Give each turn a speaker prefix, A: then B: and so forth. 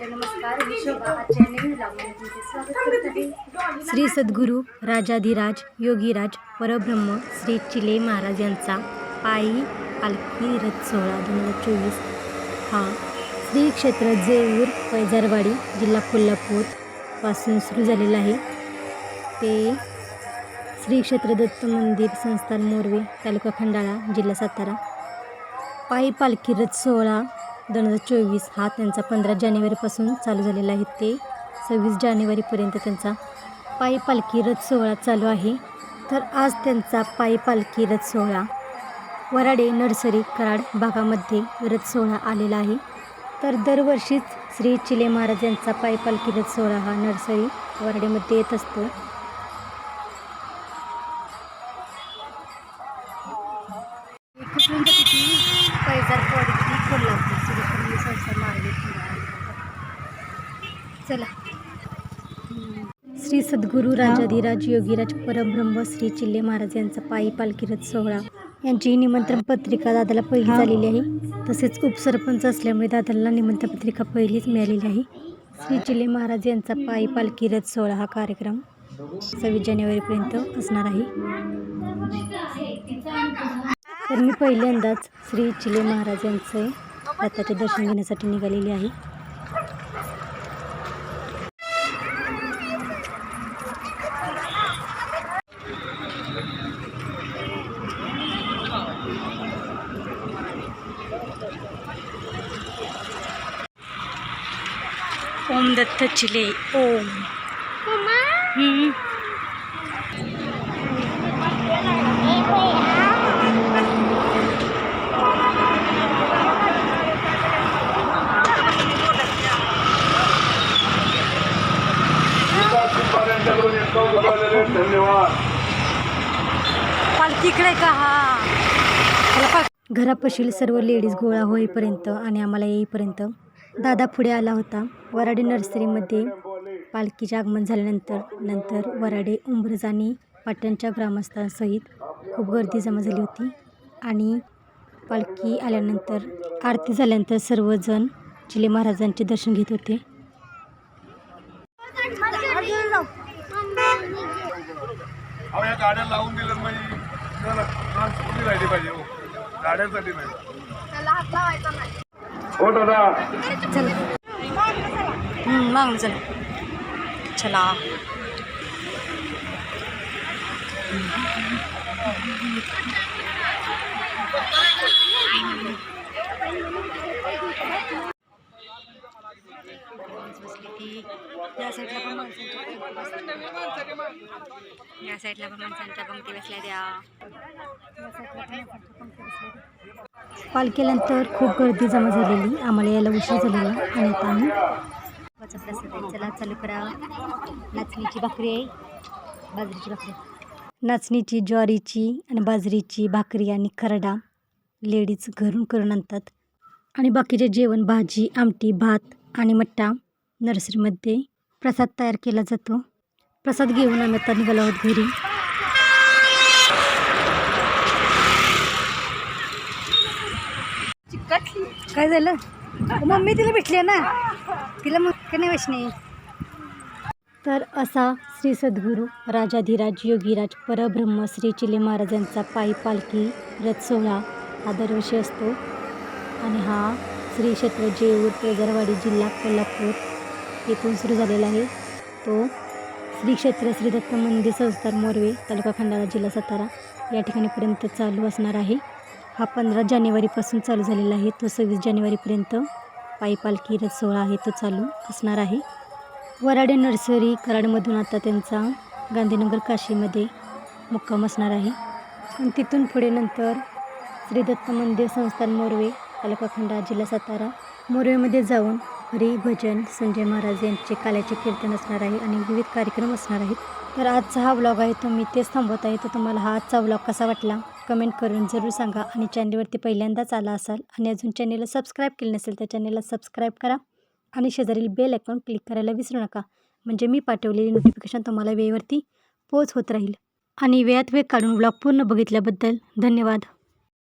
A: नमस्कार. मी शोभा आजच्या नवीन ब्लॉगमध्ये तुमचे स्वागत करत आहे.
B: श्री सद्गुरू राजाधिराज योगीराज परब्रह्म श्री चिले महाराज यांचा पायी पालखी रथ सोहळा दोन हजार चोवीस. हा श्री क्षेत्र जेऊर पैजारवाडी जिल्हा कोल्हापूरपासून सुरू झालेला आहे. ते श्री क्षेत्र दत्त मंदिर संस्थान मोरवे तालुका खंडाळा जिल्हा सातारा. पायी पालखी रथ सोहळा दोन हजार चोवीस हा त्यांचा पंधरा जानेवारीपासून चालू झालेला आहे. ते सव्वीस जानेवारीपर्यंत त्यांचा पायी पालखी रथ सोहळा चालू आहे. तर आज त्यांचा पायी पालखी रथ सोहळा वराडे नर्सरी कराड भागामध्ये रथ सोहळा आलेला आहे. तर दरवर्षीच श्री चिले महाराज यांचा पायी पालखी रथ सोहळा हा नर्सरी वराडेमध्ये येत असतो.
A: कोल्हापूर. चला.
B: श्री सद्गुरू राजाधिराज योगीराज परब्रह्म श्री चिल्ले महाराज यांचा पायी पालखी रथ सोहळा. यांची निमंत्रण पत्रिका दादाला पहिली झालेली आहे. तसेच उपसरपंच असल्यामुळे दादाला निमंत्रण पत्रिका पहिलीच मिळालेली आहे. श्री चिल्ले महाराज यांचा पायी पालखी रथ सोहळा हा कार्यक्रम सव्वीस जानेवारीपर्यंत असणार आहे. तर मी पहिल्यांदाच श्री चिले महाराज यांचे रथाचे दर्शन घेण्यासाठी निघालेली आहे. ओम दत्त चिले ओम.
C: उभारलेले धन्यवाद.
B: पालखी इकडे का? हा. घरापाशील सर्व लेडीज गोळा होईपर्यंत आणि आम्हाला येईपर्यंत दादा पुढे आला होता. वराडे नर्सरीमध्ये पालखीचे आगमन झाल्यानंतर नंतर वराडे उंबरज आणि पाटणच्या ग्रामस्थांसहित खूप गर्दी जमा झाली होती. आणि पालखी आल्यानंतर आरती झाल्यानंतर सर्वजण चिले महाराजांचे दर्शन घेत होते
C: अहो या गाड्या लावून दिल्या म्हणजे माणसं राहिली पाहिजे हो. गाड्यांसाठी नाही. हो दादा.
B: चल. चल. चला. या साईडला पण माणसांच्या या साईडला पण माणसांच्या पंक्ती बसल्या द्या पालखीनंतर खूप गर्दी जमा झालेली. आम्हाला यायला उशीर झालेला आणि आता आम्ही वाचा प्रसाद आहे. चला चालू करा. नाचणीची भाकरी आहे. बाजरीची भाकरी. नाचणीची ज्वारीची आणि बाजरीची भाकरी आणि खरडा लेडीज घरून करून आणतात. आणि बाकीचे जेवण भाजी आमटी भात आणि मट्टा नर्सरीमध्ये प्रसाद तयार केला जातो. प्रसाद घेऊन आम्ही आता निघालो आहोत घरी. काय झालं? मम्मी तिला भेटली ना? तिला मग का नाही वैष्णवी तर असा श्री सद्गुरू राजाधिराज योगीराज परब्रह्म श्री चिले महाराजांचा पायी पालखी रथ सोहळा हा दरवर्षी असतो. आणि हा श्री क्षेत्र जेऊर पेजारवाडी जिल्हा कोल्हापूर येथून सुरू झालेला आहे. तो श्री क्षेत्र श्री दत्त मंदिर संस्थान मोरवे तालुका खंडाळा जिल्हा सातारा या ठिकाणीपर्यंत चालू असणार आहे. हा पंधरा जानेवारीपासून चालू झालेला आहे. तो सव्वीस जानेवारीपर्यंत पायी पालखी रथ सोहळा आहे. तो चालू असणार आहे. वराडे नर्सरी कराडमधून आता त्यांचा गांधीनगर काशीमध्ये मुक्काम असणार आहे. आणि तिथून पुढे नंतर श्री दत्त मंदिर संस्थान मोरवे तालुका खंडाळा जिल्हा सातारा मोरवेमध्ये जाऊन हरी भजन संजय महाराज यांचे काल्याचे कीर्तन असणार आहे आणि विविध कार्यक्रम असणार आहेत. तर आजचा हा व्लॉग आहे तो मी तेच थांबवत आहे. तर तुम्हाला हा आजचा व्लॉग कसा वाटला? कमेंट करून जरूर सांगा आणि चॅनलवरती पहिल्यांदाच आला असाल आणि अजून चॅनलला सबस्क्राईब केलं नसेल तर चॅनलला सबस्क्राईब करा आणि शेजारील बेल आयकॉन क्लिक करायला विसरू नका. म्हणजे मी पाठवलेली नोटिफिकेशन तुम्हाला वेळेवरती पोच होत राहील. आणि वेळात वेळ काढून व्लॉग पूर्ण बघितल्याबद्दल धन्यवाद.